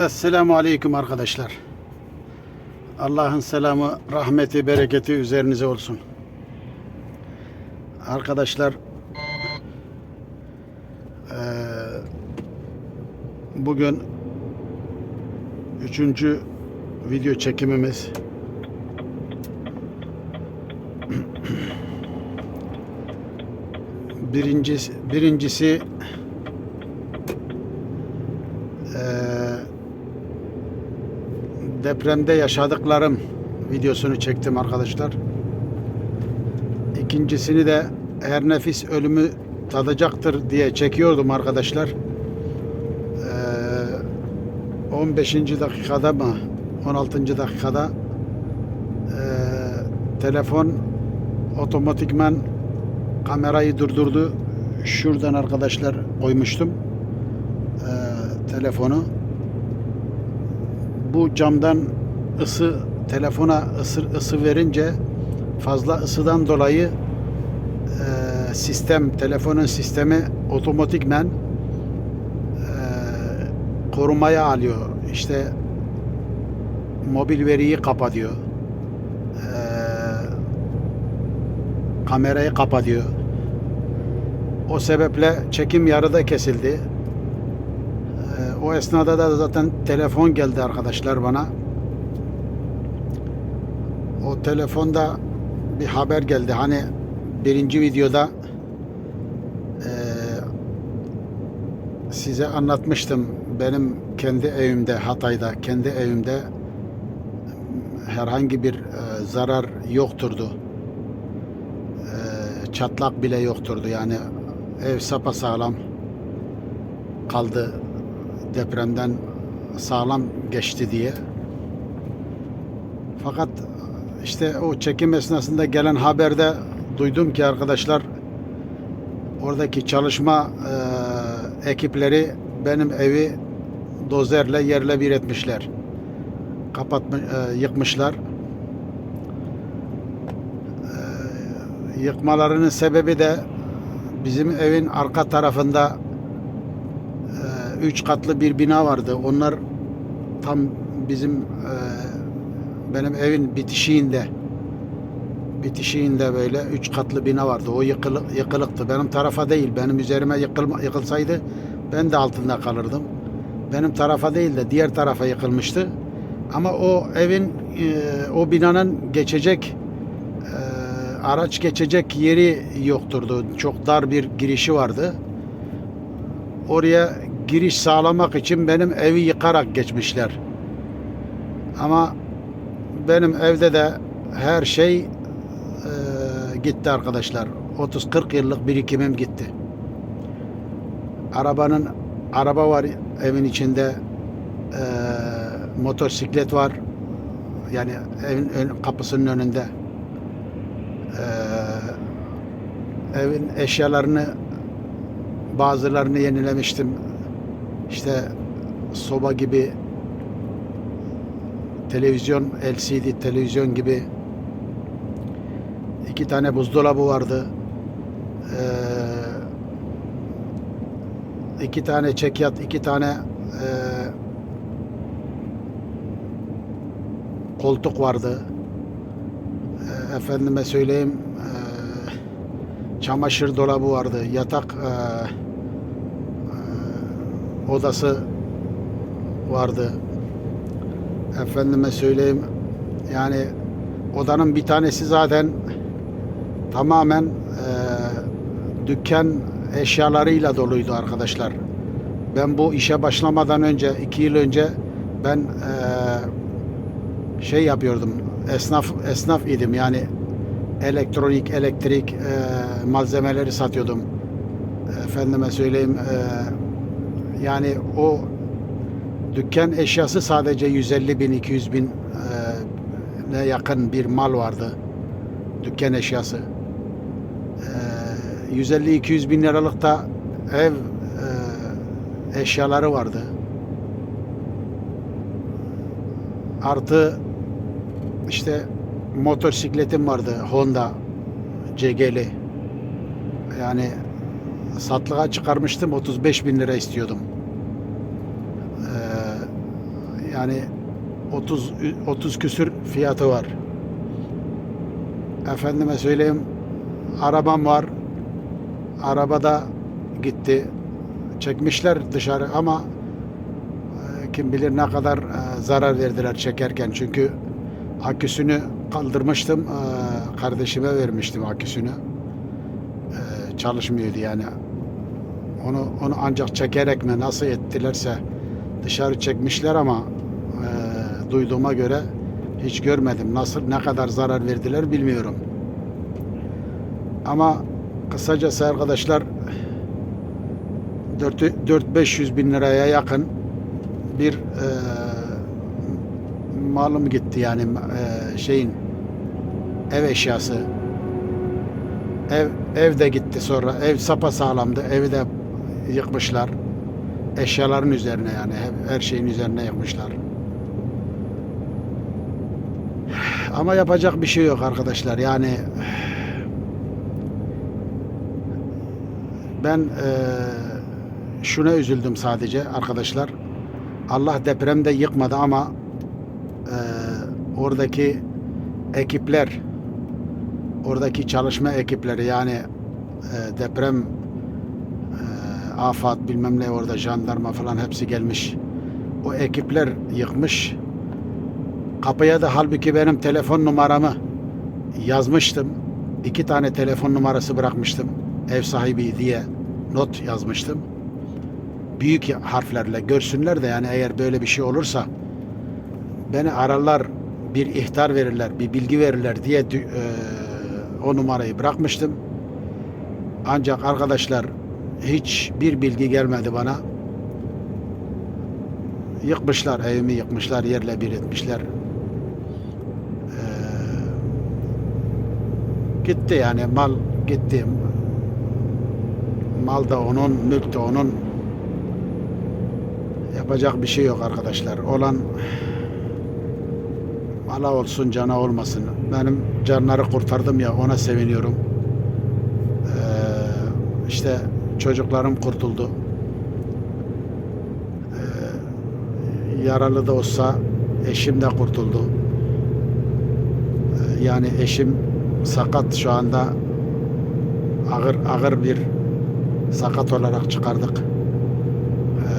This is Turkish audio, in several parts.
Esselamu Aleyküm arkadaşlar. Allah'ın selamı, rahmeti, bereketi üzerinize olsun. Arkadaşlar bugün üçüncü video çekimimiz. Birincisi, birincisi eee depremde yaşadıklarım videosunu çektim arkadaşlar. İkincisini de her nefis ölümü tadacaktır diye çekiyordum arkadaşlar. Ee, 15. dakikada mı 16. dakikada ee, telefon otomatikman kamerayı durdurdu. Şuradan arkadaşlar koymuştum ee, telefonu bu camdan ısı telefona ısı, ısı verince fazla ısıdan dolayı e, sistem telefonun sistemi otomatikmen e, korumaya alıyor. İşte mobil veriyi kapatıyor. E, kamerayı kapatıyor. O sebeple çekim yarıda kesildi. O esnada da zaten telefon geldi arkadaşlar bana. O telefonda bir haber geldi. Hani birinci videoda eee, size anlatmıştım. Benim kendi evimde Hatay'da kendi evimde herhangi bir eee, zarar yokturdu. Eee, çatlak bile yokturdu. Yani ev sapasağlam kaldı depremden sağlam geçti diye. Fakat işte o çekim esnasında gelen haberde duydum ki arkadaşlar oradaki çalışma e, ekipleri benim evi dozerle yerle bir etmişler. Kapatma, e, yıkmışlar. E, yıkmalarının sebebi de bizim evin arka tarafında üç katlı bir bina vardı. Onlar tam bizim e, benim evin bitişiğinde bitişiğinde böyle üç katlı bina vardı. O yıkılı, yıkılıktı. Benim tarafa değil. Benim üzerime yıkılma, yıkılsaydı ben de altında kalırdım. Benim tarafa değil de diğer tarafa yıkılmıştı. Ama o evin e, o binanın geçecek e, araç geçecek yeri yokturdu. Çok dar bir girişi vardı. Oraya giriş sağlamak için benim evi yıkarak geçmişler. Ama benim evde de her şey e, gitti arkadaşlar. 30-40 yıllık birikimim gitti. Arabanın araba var evin içinde. E, motosiklet var. Yani evin ön- kapısının önünde. E, evin eşyalarını bazılarını yenilemiştim. İşte soba gibi televizyon, LCD televizyon gibi iki tane buzdolabı vardı. Ee, iki tane çekyat, iki tane ee, koltuk vardı. Ee, efendime söyleyeyim ee, çamaşır dolabı vardı. Yatak ee, odası vardı. Efendime söyleyeyim yani odanın bir tanesi zaten tamamen e, dükkan eşyalarıyla doluydu arkadaşlar. Ben bu işe başlamadan önce iki yıl önce ben e, şey yapıyordum esnaf esnaf idim yani elektronik elektrik e, malzemeleri satıyordum. Efendime söyleyeyim e, yani o Dükkan eşyası sadece 150 bin, 200 bin e, ne yakın bir mal vardı. Dükkan eşyası. E, 150-200 bin liralık da ev e, eşyaları vardı. Artı işte motosikletim vardı Honda CG'li. Yani satlığa çıkarmıştım 35 bin lira istiyordum. Ee, Yani 30 30 küsür fiyatı var. Efendime söyleyeyim arabam var. Arabada gitti. Çekmişler dışarı ama e, kim bilir ne kadar e, zarar verdiler çekerken. Çünkü aküsünü kaldırmıştım. e, Kardeşime vermiştim aküsünü. Çalışmıyordu yani. Onu onu ancak çekerek mi nasıl ettilerse dışarı çekmişler ama e, duyduğuma göre hiç görmedim. Nasıl ne kadar zarar verdiler bilmiyorum. Ama kısacası arkadaşlar 4-500 bin liraya yakın bir e, malım gitti yani e, şeyin ev eşyası ev ev de gitti sonra. Ev sapa sağlamdı evi de yıkmışlar. Eşyaların üzerine yani. Her şeyin üzerine yıkmışlar. Ama yapacak bir şey yok arkadaşlar. Yani ben eee şuna üzüldüm sadece arkadaşlar. Allah depremde yıkmadı ama eee, oradaki ekipler, oradaki çalışma ekipleri yani eee, deprem eee, afat bilmem ne orada jandarma falan hepsi gelmiş. O ekipler yıkmış. Kapıya da halbuki benim telefon numaramı yazmıştım. İki tane telefon numarası bırakmıştım. Ev sahibi diye not yazmıştım büyük harflerle görsünler de yani eğer böyle bir şey olursa beni ararlar bir ihtar verirler bir bilgi verirler diye e, o numarayı bırakmıştım. Ancak arkadaşlar hiç bir bilgi gelmedi bana. Yıkmışlar evimi yıkmışlar yerle bir etmişler. Ee, gitti yani mal gitti. Mal da onun, mülk de onun. Yapacak bir şey yok arkadaşlar. Olan mala olsun cana olmasın. Benim canları kurtardım ya ona seviniyorum. Ee, işte çocuklarım kurtuldu. Ee, yaralı da olsa eşim de kurtuldu. Ee, yani eşim sakat şu anda ağır ağır bir sakat olarak çıkardık. Ee,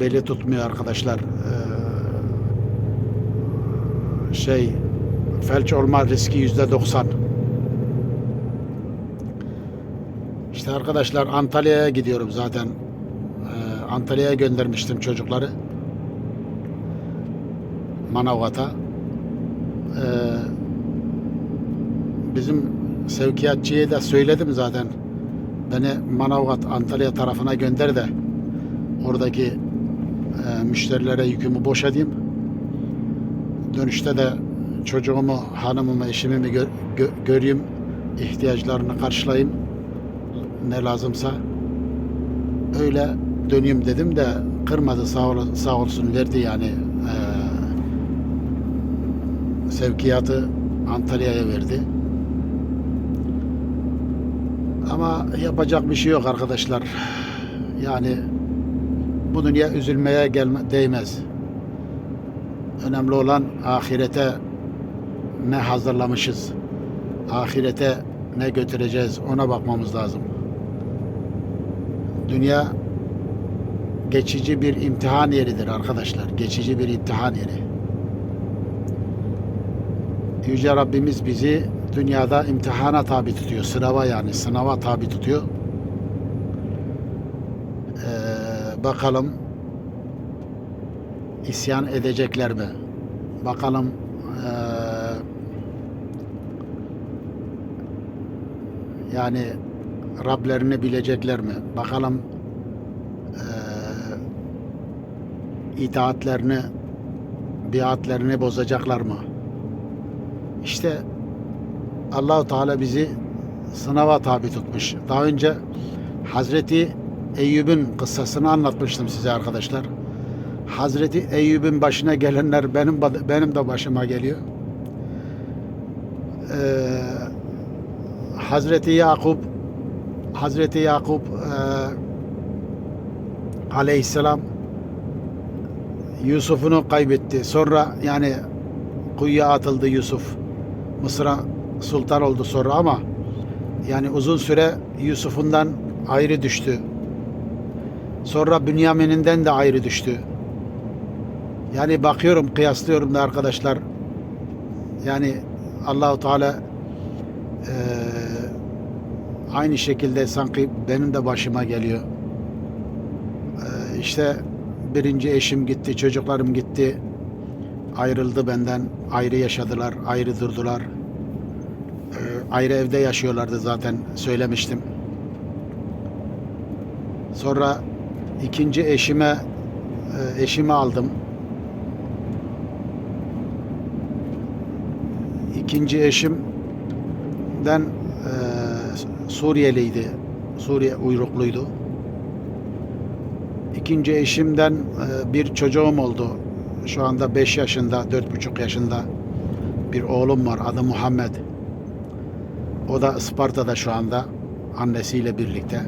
beli tutmuyor arkadaşlar. Ee, şey felç olma riski yüzde doksan. İşte arkadaşlar Antalya'ya gidiyorum zaten. Ee, Antalya'ya göndermiştim çocukları. Manavgat'a. Ee, bizim sevkiyatçıya da söyledim zaten. Beni Manavgat Antalya tarafına gönder de oradaki e, müşterilere yükümü boşadayım. Dönüşte de çocuğumu, hanımımı, eşimi mi gör, gö- göreyim, ihtiyaçlarını karşılayayım. Ne lazımsa. Öyle döneyim dedim de kırmadı sağ, ol, sağ olsun verdi yani e, sevkiyatı Antalya'ya verdi. Ama yapacak bir şey yok arkadaşlar. Yani bu dünya üzülmeye gelme, değmez. Önemli olan ahirete ne hazırlamışız. Ahirete ne götüreceğiz ona bakmamız lazım. Dünya geçici bir imtihan yeridir arkadaşlar. Geçici bir imtihan yeri. Yüce Rabbimiz bizi dünyada imtihana tabi tutuyor. Sınava yani sınava tabi tutuyor. Ee, bakalım isyan edecekler mi? Bakalım ee, yani Rablerini bilecekler mi? Bakalım ee, itaatlerini biatlerini bozacaklar mı? İşte Allahu Teala bizi sınava tabi tutmuş. Daha önce Hazreti Eyyub'un kıssasını anlatmıştım size arkadaşlar. Hazreti Eyyub'un başına gelenler benim benim de başıma geliyor. Ee, Hazreti Yakup Hazreti Yakup e, aleyhisselam Yusuf'unu kaybetti. Sonra yani kuyuya atıldı Yusuf. Mısır'a sultan oldu sonra ama yani uzun süre Yusuf'undan ayrı düştü. Sonra Bünyamin'inden de ayrı düştü. Yani bakıyorum, kıyaslıyorum da arkadaşlar. Yani Allahu Teala eee, aynı şekilde sanki benim de başıma geliyor. Eee, işte birinci eşim gitti, çocuklarım gitti. Ayrıldı benden, ayrı yaşadılar, ayrı durdular. Eee, ayrı evde yaşıyorlardı zaten söylemiştim. Sonra ikinci eşime eee, eşimi aldım. İkinci eşimden eee, Suriyeliydi. Suriye uyrukluydu. İkinci eşimden eee, bir çocuğum oldu. Şu anda 5 yaşında, dört buçuk yaşında bir oğlum var. Adı Muhammed. O da Isparta'da şu anda annesiyle birlikte.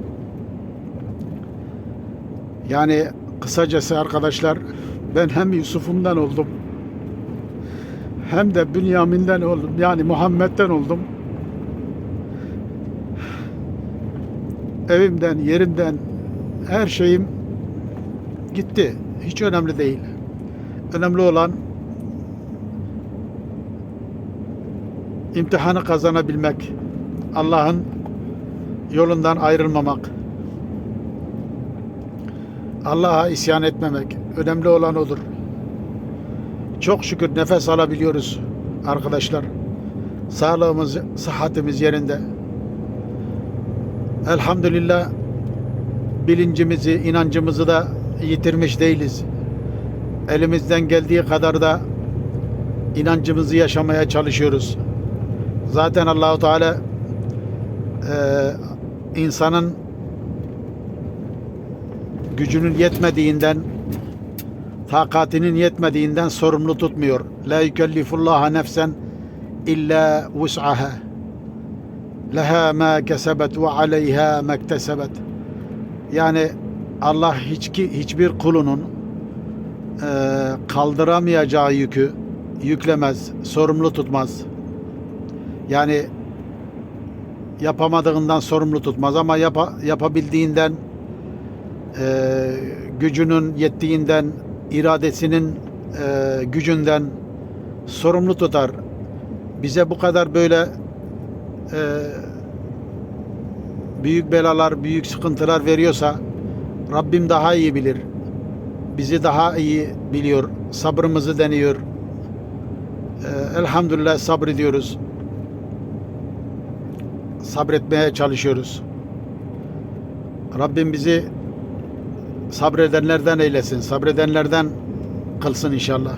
Yani kısacası arkadaşlar ben hem Yusuf'umdan oldum hem de Bünyamin'den oldum. Yani Muhammed'den oldum. Evimden, yerimden her şeyim gitti. Hiç önemli değil. Önemli olan imtihanı kazanabilmek. Allah'ın yolundan ayrılmamak. Allah'a isyan etmemek. Önemli olan odur. Çok şükür nefes alabiliyoruz arkadaşlar. Sağlığımız, sıhhatimiz yerinde. Elhamdülillah bilincimizi, inancımızı da yitirmiş değiliz. Elimizden geldiği kadar da inancımızı yaşamaya çalışıyoruz. Zaten Allahu Teala e, insanın gücünün yetmediğinden takatinin yetmediğinden sorumlu tutmuyor. La yukellifullaha nefsen illa vus'aha. Leha ma kesebet ve aleyha mektesebet. Yani Allah hiç ki hiçbir kulunun e, kaldıramayacağı yükü yüklemez, sorumlu tutmaz. Yani yapamadığından sorumlu tutmaz ama yapa, yapabildiğinden e, gücünün yettiğinden iradesinin e, gücünden sorumlu tutar. Bize bu kadar böyle e, büyük belalar, büyük sıkıntılar veriyorsa Rabbim daha iyi bilir. Bizi daha iyi biliyor. Sabrımızı deniyor. E, elhamdülillah sabrediyoruz. Sabretmeye çalışıyoruz. Rabbim bizi sabredenlerden eylesin. Sabredenlerden kılsın inşallah.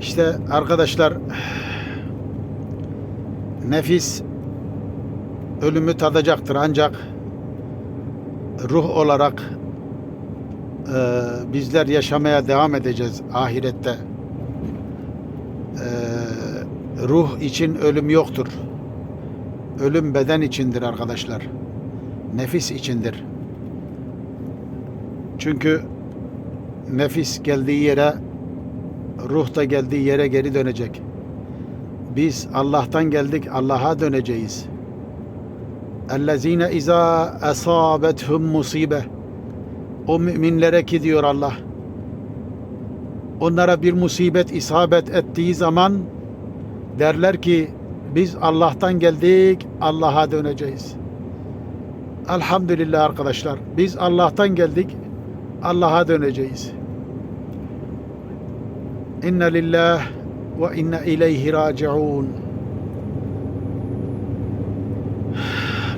İşte arkadaşlar nefis ölümü tadacaktır ancak ruh olarak e, bizler yaşamaya devam edeceğiz ahirette. E, ruh için ölüm yoktur. Ölüm beden içindir arkadaşlar. Nefis içindir. Çünkü nefis geldiği yere ruh da geldiği yere geri dönecek. Biz Allah'tan geldik, Allah'a döneceğiz. اَلَّذ۪ينَ اِذَا اَصَابَتْهُمْ musibe. O müminlere ki diyor Allah. Onlara bir musibet isabet ettiği zaman derler ki biz Allah'tan geldik, Allah'a döneceğiz. Elhamdülillah arkadaşlar. Biz Allah'tan geldik, Allah'a döneceğiz. İnna lillah ve inna ileyhi raciun.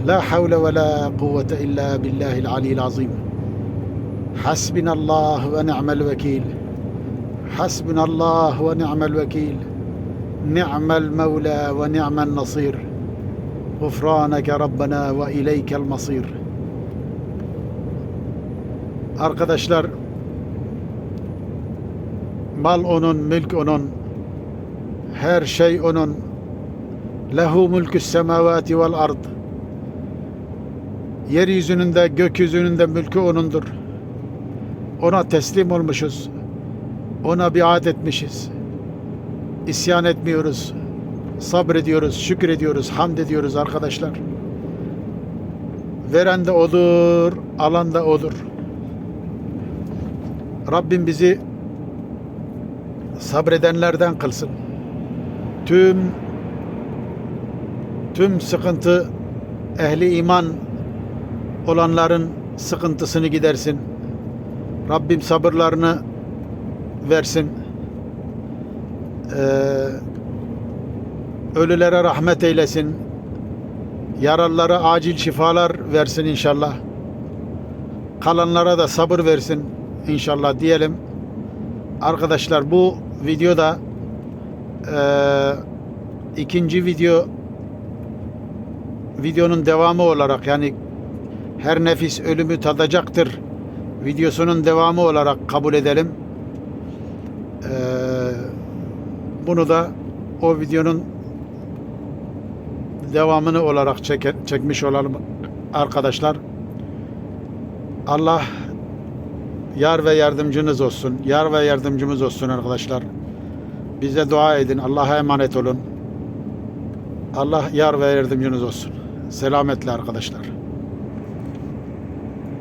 La havle ve la kuvvete illa billahil aliyyil azim. Hasbinallah ve ni'mel vekil. Hasbinallah ve ni'mel vekil. Ni'mel mevla ve ni'mel nasir. Gufraneke Rabbena ve ileykel masir. Arkadaşlar mal onun, mülk onun, her şey onun. Lehu mülkü semavati vel ard. Yeryüzünün de gökyüzünün de mülkü onundur. ona teslim olmuşuz. Ona biat etmişiz. İsyan etmiyoruz. Sabrediyoruz, şükrediyoruz, hamd ediyoruz arkadaşlar. Veren de odur, alan da odur. Rabbim bizi sabredenlerden kılsın. Tüm tüm sıkıntı ehli iman olanların sıkıntısını gidersin. Rabbim sabırlarını versin. Ee, ölülere rahmet eylesin. Yaralılara acil şifalar versin inşallah. Kalanlara da sabır versin inşallah diyelim. Arkadaşlar bu videoda eee ikinci video videonun devamı olarak yani her nefis ölümü tadacaktır videosunun devamı olarak kabul edelim. Eee, bunu da o videonun devamını olarak çeke- çekmiş olalım arkadaşlar. Allah yar ve yardımcınız olsun. Yar ve yardımcımız olsun arkadaşlar. Bize dua edin. Allah'a emanet olun. Allah yar ve yardımcınız olsun. Selametle arkadaşlar.